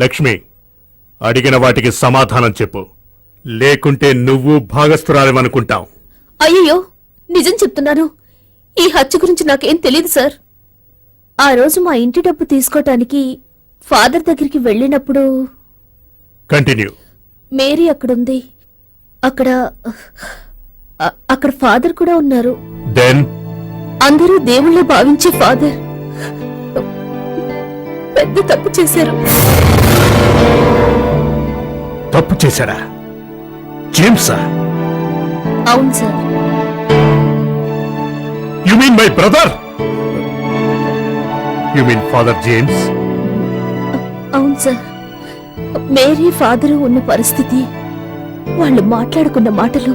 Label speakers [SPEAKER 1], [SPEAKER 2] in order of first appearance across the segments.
[SPEAKER 1] లక్ష్మి అడిగిన వాటికి సమాధానం చెప్పు. లేకుంటే నువ్వు భాగస్థురాలేమనుకుంటావు
[SPEAKER 2] అయ్యయ్యో నిజం చెప్తున్నాను. ఈ హత్య గురించి నాకేం తెలియదు సార్. ఆ రోజు మా ఇంటి డబ్బు తీసుకోటానికి ఫాదర్ దగ్గరికి వెళ్ళినప్పుడు
[SPEAKER 1] కంటిన్యూ.
[SPEAKER 2] మేరీ అక్కడుంది. అక్కడ అక్కడ ఫాదర్ కూడా ఉన్నారు.
[SPEAKER 1] దెన్
[SPEAKER 2] అందరూ దేవుళ్ళ భావించే ఫాదర్. పెద్ద తప్పు చేశారు.
[SPEAKER 1] తప్పు చేశాడా జేమ్సా?
[SPEAKER 2] అవును sir.
[SPEAKER 1] You mean my brother you mean father James
[SPEAKER 2] అవును సార్. మేరీ ఫాదరు ఉన్న పరిస్థితి వాళ్ళు మాట్లాడుకున్న మాటలు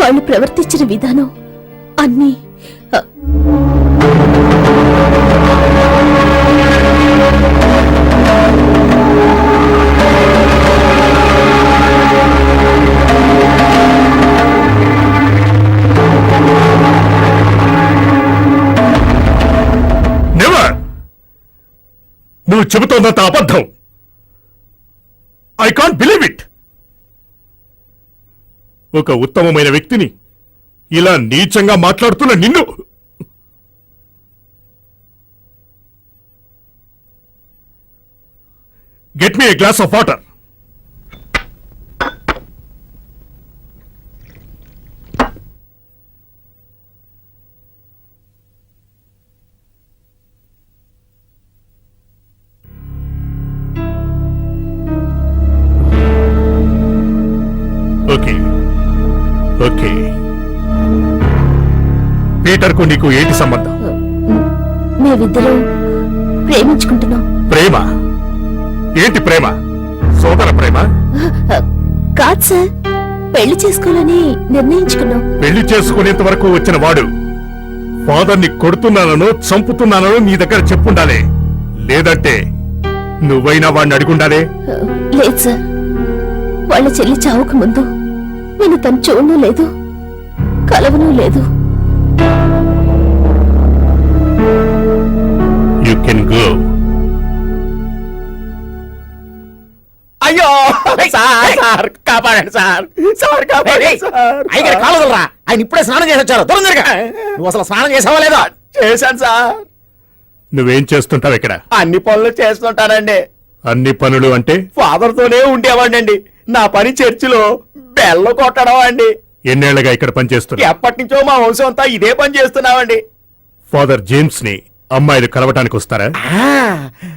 [SPEAKER 2] వాళ్ళు ప్రవర్తించిన విధానం అన్నీ
[SPEAKER 1] నువ్వు చెబుతోందంత అబద్ధం. ఐ కాంట్ బిలీవ్ ఇట్ ఒక ఉత్తమమైన వ్యక్తిని ఇలా నీచంగా మాట్లాడుతున్న నిన్ను. Get me a glass of water పీటర్కు నీకు ఏంటి సంబంధం?
[SPEAKER 2] మేమిద్దరం ప్రేమించుకుంటున్నాం.
[SPEAKER 1] ప్రేమ? ఏంటి ప్రేమ? సోదర ప్రేమ?
[SPEAKER 2] కాదు సార్ పెళ్ళి చేసుకోవాలని నిర్ణయించుకున్నాం.
[SPEAKER 1] పెళ్ళి చేసుకునేంత వరకు వచ్చిన వాడు ఫాదర్ని కొడుతున్నానో చంపుతున్నానో నీ దగ్గర చెప్పుండాలే. లేదంటే నువ్వైనా వాడిని అడుగుండాలే?
[SPEAKER 2] లేదు సార్ వాళ్ళ చెల్లి చావక ముందు నేను తను చూడను లేదు కలవను లేదు.
[SPEAKER 1] కెన్ గో
[SPEAKER 3] అయ్యో! సార్ సార్ కాపాడండి సార్. సార్ కాపాడండి సార్.
[SPEAKER 4] అయ్యగారి కాలు వదలరా? ఆయన ఇప్పుడే స్నానం చేసి వచ్చారు. దూరం జరగ నువ్వు అసలు స్నానం చేసావా లేదా?
[SPEAKER 3] చేశాను సార్.
[SPEAKER 1] నువ్వేం చేస్తుంటావు ఇక్కడ?
[SPEAKER 3] అన్ని పనులు చేస్తుంటానండి.
[SPEAKER 1] అన్ని పనులు అంటే?
[SPEAKER 3] ఫాదర్ తోనే ఉండేవాడినండి. నా పని చర్చిలో బెల్ల కొట్టడం అండి.
[SPEAKER 1] ఎన్నేళ్ళగా ఇక్కడ పనిచేస్తున్నా?
[SPEAKER 3] ఎప్పటి నుంచో మా వంశం అంతా ఇదే పని చేస్తున్నామండి.
[SPEAKER 1] ఫాదర్ జేమ్స్ని అమ్మాయిలు కలవటానికి వస్తారా?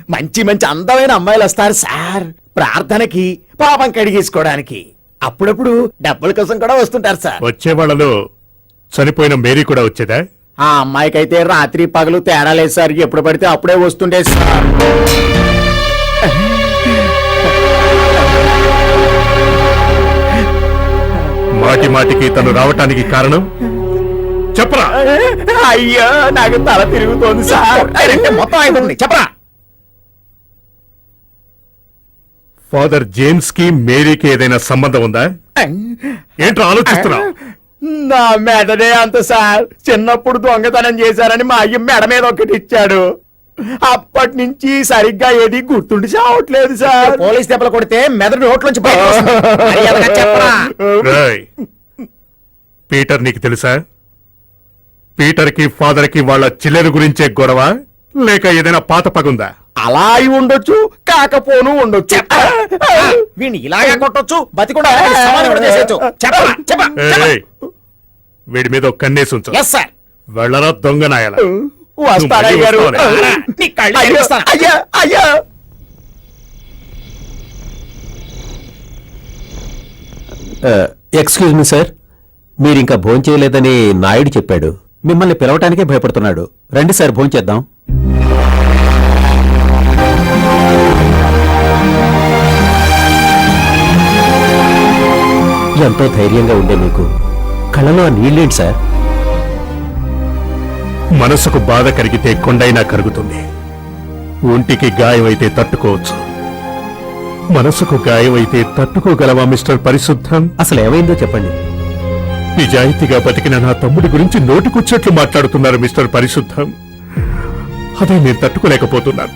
[SPEAKER 3] మంచి మంచి అందమైన అమ్మాయిలు వస్తారు సార్. ప్రార్థనకి పాపం కడిగేసుకోవడానికి. అప్పుడప్పుడు డబ్బుల కోసం కూడా వస్తుంటారు సార్.
[SPEAKER 1] వచ్చే వాళ్ళలో చనిపోయిన మేరీ కూడా వచ్చేదా?
[SPEAKER 3] ఆ అమ్మాయికైతే రాత్రి పగలు తేడా లేదు సార్. ఎప్పుడు పడితే అప్పుడే వస్తుండే సార్.
[SPEAKER 1] మాటి మాటికి తను రావటానికి కారణం? చెప్పరా?
[SPEAKER 3] అయ్యో నాకు తల తిరుగుతోంది సార్.
[SPEAKER 4] అంటే మొత్తం అయిపోతుంది చెప్పరా?
[SPEAKER 1] ఫాదర్ జేమ్స్కి మేరీకి ఏదైనా సంబంధం ఉందా? ఏంట్రా ఆలోచిస్తున్నావు?
[SPEAKER 3] నా మెడనే అంత సార్. చిన్నప్పుడు దొంగతనం చేశారని మా అయ్య మెడ మీద ఒకటి ఇచ్చాడు. అప్పటి నుంచి సరిగ్గా ఏది గుర్తుండి చావట్లేదు సార్.
[SPEAKER 4] పోలీస్ దెబ్బలు కొడితే మెదడు నోట్లోంచి
[SPEAKER 1] పీటర్ నీకు తెలుసా? పీటర్కి ఫాదర్కి వాళ్ళ చిల్లెల గురించే గొడవ? లేక ఏదైనా పాత పగుందా?
[SPEAKER 3] అలా అయి ఉండొచ్చు కాకపోను ఉండొచ్చు.
[SPEAKER 4] వీడిని ఇలాగే కొట్టొచ్చు బతికుండా
[SPEAKER 1] ఏయ్, వీడి మీద కన్నేసి ఉంచు. వెళ్ళరా దొంగ నాయల.
[SPEAKER 3] అయ్యో. అయ్యా అయ్యా.
[SPEAKER 5] ఎక్స్క్యూజ్ మీ సార్ మీరు ఇంకా భోంచేయలేదని నాయుడు చెప్పాడు. మిమ్మల్ని పిలవటానికే భయపడుతున్నాడు. రండి సార్ భోంచేద్దాం ఎంతో ధైర్యంగా ఉండే మీకు. కళ్ళలో ఆ నీళ్ళేంటి సార్?
[SPEAKER 1] మనసుకు బాధ కరిగితే కొండైనా కరుగుతుంది. ఒంటికి గాయమైతే తట్టుకోవచ్చు. మనసుకు గాయమైతే తట్టుకోగలవా మిస్టర్ పరిశుద్ధం?
[SPEAKER 5] అసలు ఏమైందో చెప్పండి.
[SPEAKER 1] నిజాయితీగా బతికిన నా తమ్ముడి గురించి నోటికొచ్చేట్లు మాట్లాడుతున్నారు మిస్టర్ పరిశుద్ధం. అదే నేను తట్టుకోలేకపోతున్నాను.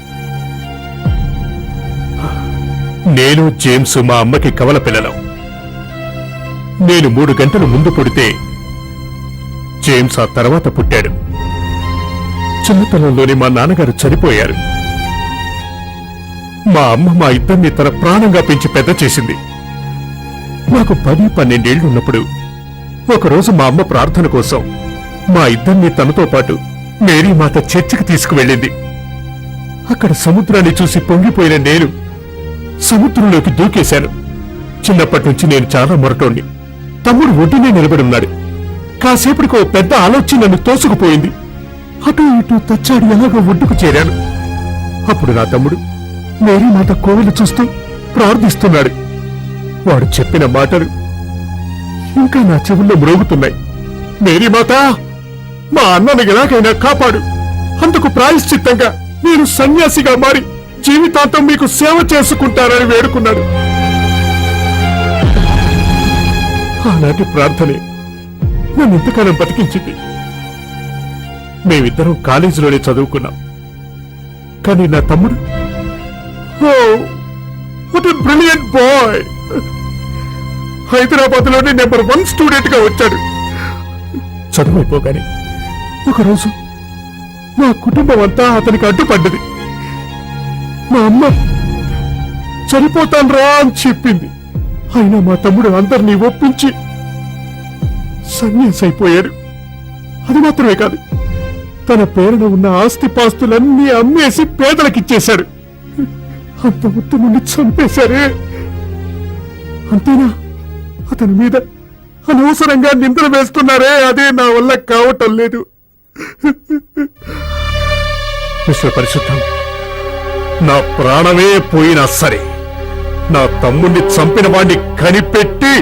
[SPEAKER 1] నేను జేమ్స్ మా అమ్మకి కవల పిల్లలం. నేను మూడు గంటలు ముందు పుడితే జేమ్స్ ఆ తర్వాత పుట్టాడు. చిన్నతనంలోనే మా నాన్నగారు చనిపోయారు. మా అమ్మ మా ఇద్దరిని తన ప్రాణంగా పెంచి పెద్ద చేసింది. నాకు పది పన్నెండేళ్ళున్నప్పుడు ఉన్నప్పుడు ఒకరోజు మా అమ్మ ప్రార్థన కోసం మా ఇద్దరిని తనతో పాటు మేరీమాత చర్చికి తీసుకువెళ్ళింది. అక్కడ సముద్రాన్ని చూసి పొంగిపోయిన నేను సముద్రంలోకి దూకేశాను. చిన్నప్పటి నుంచి నేను చాలా మొరటోణ్ణి. తమ్ముడు ఒడ్డునే నిలబడి ఉన్నాడు. కాసేపటికి ఓ పెద్ద ఆలోచన నన్ను తోసుకుపోయింది. అటు ఇటు తచ్చాడు ఎలాగో ఒడ్డుకు చేరాను. అప్పుడు నా తమ్ముడు మేరీమాత కోవెలు చూస్తూ ప్రార్థిస్తున్నాడు. వాడు చెప్పిన మాటలు ఇంకా నా చెవుల్లో మ్రోగుతున్నాయి. మేరీ మాత మా అన్నని ఎలాగైనా కాపాడు. అందుకు ప్రాయశ్చిత్తంగా నేను సన్యాసిగా మారి జీవితాంతం మీకు సేవ చేసుకుంటారని వేడుకున్నాడు ఆనాటి ప్రార్థనే నన్ను ఇంతకాలం బతికించింది. మేమిద్దరం కాలేజీలోనే చదువుకున్నాం. కానీ నా తమ్ముడు ఓ వాట్ బ్రిలియంట్ బాయ్! హైదరాబాద్లోనే నెంబర్ వన్ స్టూడెంట్గా వచ్చాడు. చదువైపోగానే ఒకరోజు మా కుటుంబం అంతా అతనికి అడ్డుపడ్డది. మా అమ్మ చనిపోతాన్రా అని చెప్పింది. అయినా మా తమ్ముడు అందరినీ ఒప్పించి సన్యాసి అయిపోయాడు అది మాత్రమే కాదు తన పేరున ఉన్న ఆస్తిపాస్తులన్నీ అమ్మేసి పేదలకిచ్చేశాడు అంత ఉత్తముని చంపేశారే. అంతేనా? అతని మీద అనవసరంగా నిందలు వేస్తున్నారే అదే నా వల్ల కావటం లేదు విశ్వ పరిశుద్ధం నా ప్రాణమే పోయినా సరే నా తమ్ముణ్ణి చంపిన వాణ్ణి కనిపెట్టి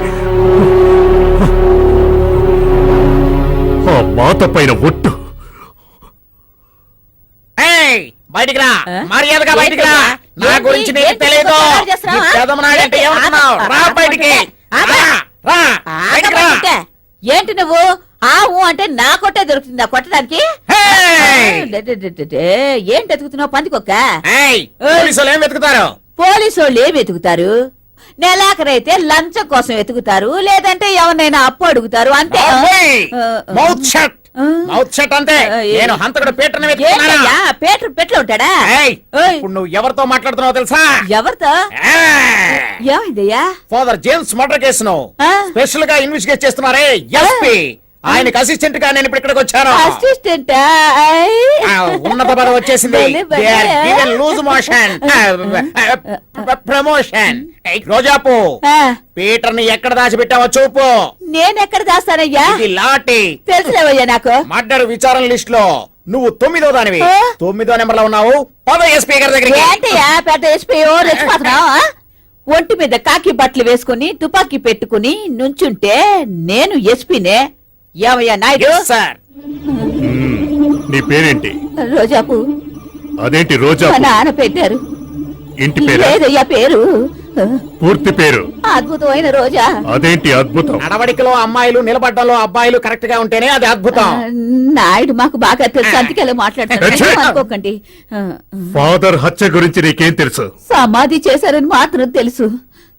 [SPEAKER 1] ఆ మాత పైన ఒట్టు
[SPEAKER 4] ఏయ్, బయటికి రా మర్యాదగా బయటికి రా నా? గురించి నీకు? తెలియదు రా బయటికి. రా, రా, బయటికి రా.
[SPEAKER 6] ఆగమంటే. ఏంటి నువ్వు ఆ ఊ అంటే నా కొట్టే దొరుకుతుందా కొట్టడానికి
[SPEAKER 4] హేయ్!
[SPEAKER 6] డే, డే, డే, డే, డే. ఏంటి ఎతుకుతున్నావు పందికొక్క
[SPEAKER 4] ఏయ్,
[SPEAKER 6] ఏయ్.
[SPEAKER 4] పోలీసులు ఏం వెతుకుతారు
[SPEAKER 6] పోలీసు వాళ్ళు ఏమి వెతుకుతారు నెలాఖరైతే లంచం కోసం వెతుకుతారు లేదంటే ఎవరినైనా అప్పు అడుగుతారు అంతే ఆ, ఆ.
[SPEAKER 4] మౌత్ షట్
[SPEAKER 6] ఆ.
[SPEAKER 4] మౌత్ షట్ అంతే. నేను హంతకుడు పీటర్ని వెతుకుతున్నాను.
[SPEAKER 6] పేటర్ పెట్లో ఉంటాడా.
[SPEAKER 4] ఇప్పుడు నువ్వు ఎవరితో మాట్లాడుతున్నావు తెలుసా?
[SPEAKER 6] ఎవరితో? ఏమైందయ్యా?
[SPEAKER 4] ఫాదర్ జేమ్స్ మర్డర్ కేసును? స్పెషల్గా ఇన్వెస్టిగేట్ చేస్తున్నారే ఎస్పీ ఆయనకు అసిస్టెంట్గా నేను ఇప్పుడు ఇక్కడికి వచ్చాను.
[SPEAKER 6] అసిస్టెంట్
[SPEAKER 4] ఉన్నత పదవి వచ్చేసింది. లూజ్ మోషన్ ప్రమోషన్ రోజాపు. పీటర్ని ఎక్కడ దాచిపెట్టావో చూపు.
[SPEAKER 6] నేనెక్కడ దాస్తానయ్యా?
[SPEAKER 4] ఇది లాటి
[SPEAKER 6] తెలుసులేవయ్యా నాకు.
[SPEAKER 4] మర్డర్ విచారణ లిస్ట్లో నువ్వు తొమ్మిదో దానివి? తొమ్మిదో నెంబర్లో ఉన్నావు. పద ఎస్పీ గారి
[SPEAKER 6] ఏంటయ్యా పెద్ద రెచ్చిపోతున్నావు? ఆ? ఒంటి మీద కాకి బట్టలు వేసుకుని తుపాకీ పెట్టుకుని నుంచుంటే నేను ఎస్పీనే ఏమయ్యా నాయుడు
[SPEAKER 4] sir.
[SPEAKER 1] నీ పేరేంటి?
[SPEAKER 6] రోజాపు.
[SPEAKER 1] అదేంటి రోజా
[SPEAKER 6] మా నాన్న పెట్టారు.
[SPEAKER 1] ఇంటి పేరు?
[SPEAKER 6] లేదయ్యా పేరు.
[SPEAKER 1] పూర్తి పేరు?
[SPEAKER 6] అద్భుతమైన రోజా.
[SPEAKER 1] అదేంటి అద్భుతం?
[SPEAKER 4] నడవడికలో అమ్మాయిలు నిలబడ్డంలో అబ్బాయిలు కరెక్ట్గా ఉంటేనే అది అద్భుతం.
[SPEAKER 6] నాయుడు మాకు బాగా తెలుసు. అందుకే మాట్లాడుతున్నాను
[SPEAKER 1] ఛే!
[SPEAKER 6] అనుకోకండి.
[SPEAKER 1] ఫాదర్ హత్య గురించి నీకేం తెలుసు?
[SPEAKER 6] సమాధి చేశారని మాత్రం తెలుసు.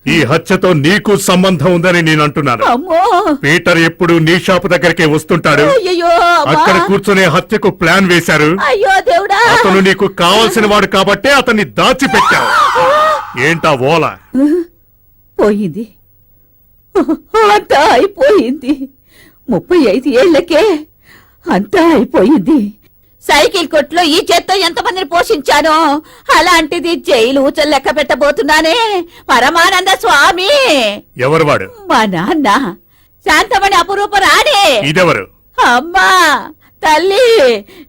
[SPEAKER 1] ఈ హత్యతో నీకు సంబంధం ఉందని నేను అంటున్నాను. పీటర్ ఎప్పుడు నీ షాపు దగ్గరికే వస్తుంటాడు? అక్కడ కూర్చొని హత్యకు ప్లాన్ వేశారు.
[SPEAKER 6] అయ్యో దేవుడా!
[SPEAKER 1] అతను నీకు కావలసిన వాడు కాబట్టే అతన్ని దాచిపెట్టావు. ఏంటా ఓల?
[SPEAKER 6] పోయింది. అంతా అయిపోయింది. ముప్పై ఐదు ఏళ్ళకే అంతా అయిపోయింది. సైకిల్ కొట్లో ఈ చేత్తో ఎంతమందిని పోషించానో? అలాంటిది జైలు ఊచలు లెక్క పెట్టబోతున్నానే. పరమానంద స్వామి!
[SPEAKER 1] ఎవరు వాడు?
[SPEAKER 6] మా నాన్న. శాంతమణి అపురూప రాణి.
[SPEAKER 1] ఇదెవరు?
[SPEAKER 6] అమ్మా! తల్లి!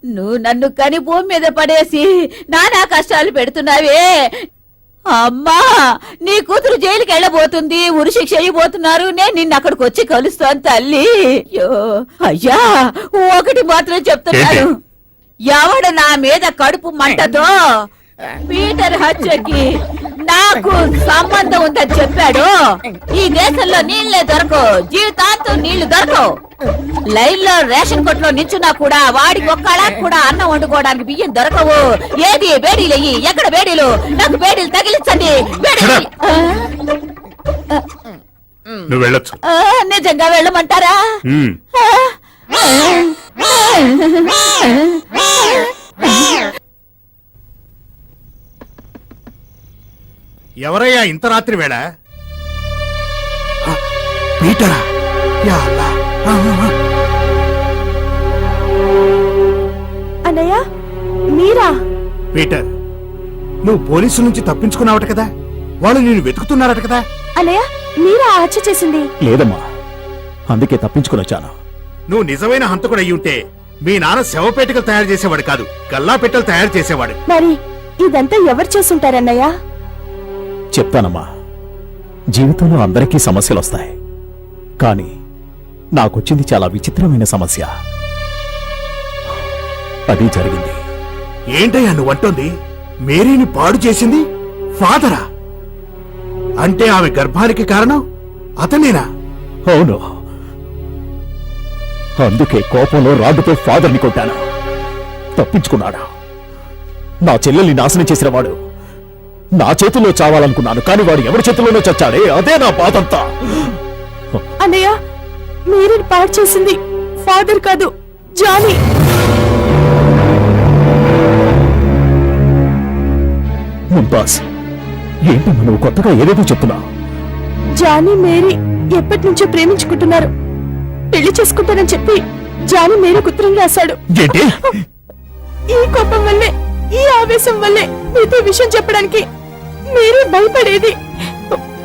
[SPEAKER 6] నువ్వు నన్ను కని భూమి మీద పడేసి నానా కష్టాలు పెడుతున్నావే. అమ్మా! నీ కూతురు జైలుకి వెళ్ళబోతుంది. ఉరి శిక్ష అయిపోతున్నారు నేను నిన్ను అక్కడికి వచ్చి కలుస్తాను తల్లి. అయ్యో! అయ్యా! ఒకటి మాత్రం చెప్తున్నాను? ఎవడు నా మీద కడుపు మంటతో పీటర్ హత్యకి నాకు సంబంధం ఉందని చెప్పాడు. ఈ దేశంలో నీళ్ళే దొరకవు జీవితాంతం నీళ్ళు దొరకవు. లైన్లో రేషన్ కొట్లో నించున్నా కూడా వాడికి ఒక్కడా కూడా అన్నం వండుకోవడానికి బియ్యం దొరకవు. ఏది బేడీలు ఎయ్యి ఎక్కడ బేడీలు నాకు బేడీలు తగిలించండి నిజంగా వెళ్ళమంటారా?
[SPEAKER 3] ఎవరయ్యా ఇంత రాత్రి వేళ? పీటరా? యా అల్లా.
[SPEAKER 7] అన్నయ్య మీరా?
[SPEAKER 3] పీటర్ నువ్వు పోలీసుల నుంచి తప్పించుకున్నావట కదా? వాళ్ళు నేను వెతుకుతున్నారట కదా?
[SPEAKER 7] అన్నయ్య మీరా ఆ హత్య చేసింది?
[SPEAKER 8] లేదమ్మా. అందుకే తప్పించుకుని వచ్చాను.
[SPEAKER 3] నువ్వు నిజమైన హంతకుడు ఉంటే మీ నాన్న శవపేటికలు తయారు చేసేవాడు కాదు గల్లా పెట్టెలు తయారు చేసేవాడు.
[SPEAKER 7] మరి ఇదంతా ఎవరు చేసుంటారన్నయ్య
[SPEAKER 8] చెప్తానమ్మా జీవితంలో అందరికీ సమస్యలు వస్తాయి కానీ నాకొచ్చింది చాలా విచిత్రమైన సమస్య. అది జరిగింది.
[SPEAKER 3] ఏంటయ్యా నువ్వు అంటోంది మేరీని పాడు చేసింది ఫాదరా? అంటే ఆమె గర్భానికి కారణం అతనేనా?
[SPEAKER 8] అవును. అందుకే కోపంలో రాడ్డుతో ఫాదర్ని కొట్టాను. తప్పించుకున్నాడు? నా చెల్లెల్ని నాశనం చేసిన వాడు నా చేతుల్లో చావాలనుకున్నాను కానీ వాడు ఎవరి చేతుల్లోనో చచ్చాడే అదే నా బాధంతా.
[SPEAKER 7] అన్నయ్య మీరు పాడు చేసింది ఫాదర్ కాదు జానీ.
[SPEAKER 8] ముంతాజ్ ఏంటమ్మా నువ్వు కొత్తగా ఏదేదో చెప్తున్నావు?
[SPEAKER 7] జానీ మేరీ ఎప్పటి నుంచో ప్రేమించుకుంటున్నారు. పెళ్ళి చేసుకుంటానని చెప్పి జానీ మేరీ ఉత్తరం రాశాడు. ఈ కోపం వల్లే ఈ ఆవేశం వల్లే మీతో విషయం చెప్పడానికి మీరే భయపడేది.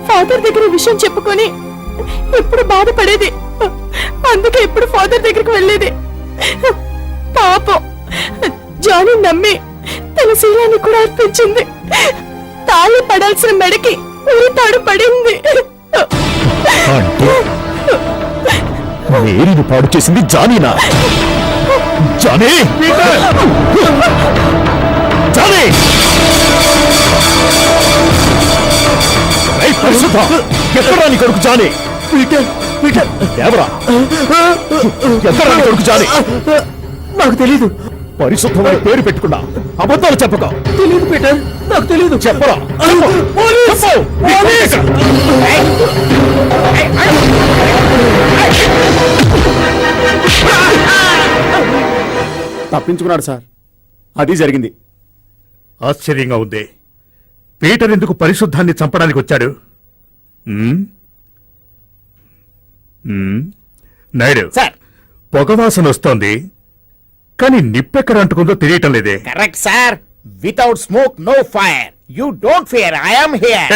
[SPEAKER 7] ఫాదర్ దగ్గర విషయం చెప్పుకొని ఎప్పుడు బాధపడేది. అందుకే ఎప్పుడు ఫాదర్ దగ్గరికి వెళ్ళేది. పాపం జానీ నమ్మి తన శీలాన్ని కూడా అర్పించింది. తాళి పడాల్సిన మెడకి ఉరి తాడు పడింది.
[SPEAKER 8] మేరీని పాడు చేసింది జానీనా జానీ పరిశుద్ధ! ఎక్కడా నీ కొడుకు జానీ పీటర్ పీటర్ ఎవరా ఎక్కడా నీ కొడుకు జానీ నాకు తెలీదు పరిశుద్ధమైన పేరు పెట్టుకున్నా అబద్ధాలు చెప్పక తెలియదు పీటర్ నాకు తెలియదు చెప్పరా చెప్పు.
[SPEAKER 3] తప్పించుకున్నాడు సార్. అది జరిగింది.
[SPEAKER 1] ఆశ్చర్యంగా ఉంది. పీటర్ ఎందుకు పరిశుద్ధాన్ని చంపడానికి వచ్చాడు? నాయుడు
[SPEAKER 4] సార్.
[SPEAKER 1] పొగవాసన వస్తోంది. కానీ నిప్పెక్కడ అంటుకుందో తెలియటం లేదే.
[SPEAKER 4] Correct sir. Without smoke no fire you don't fear I'm. Here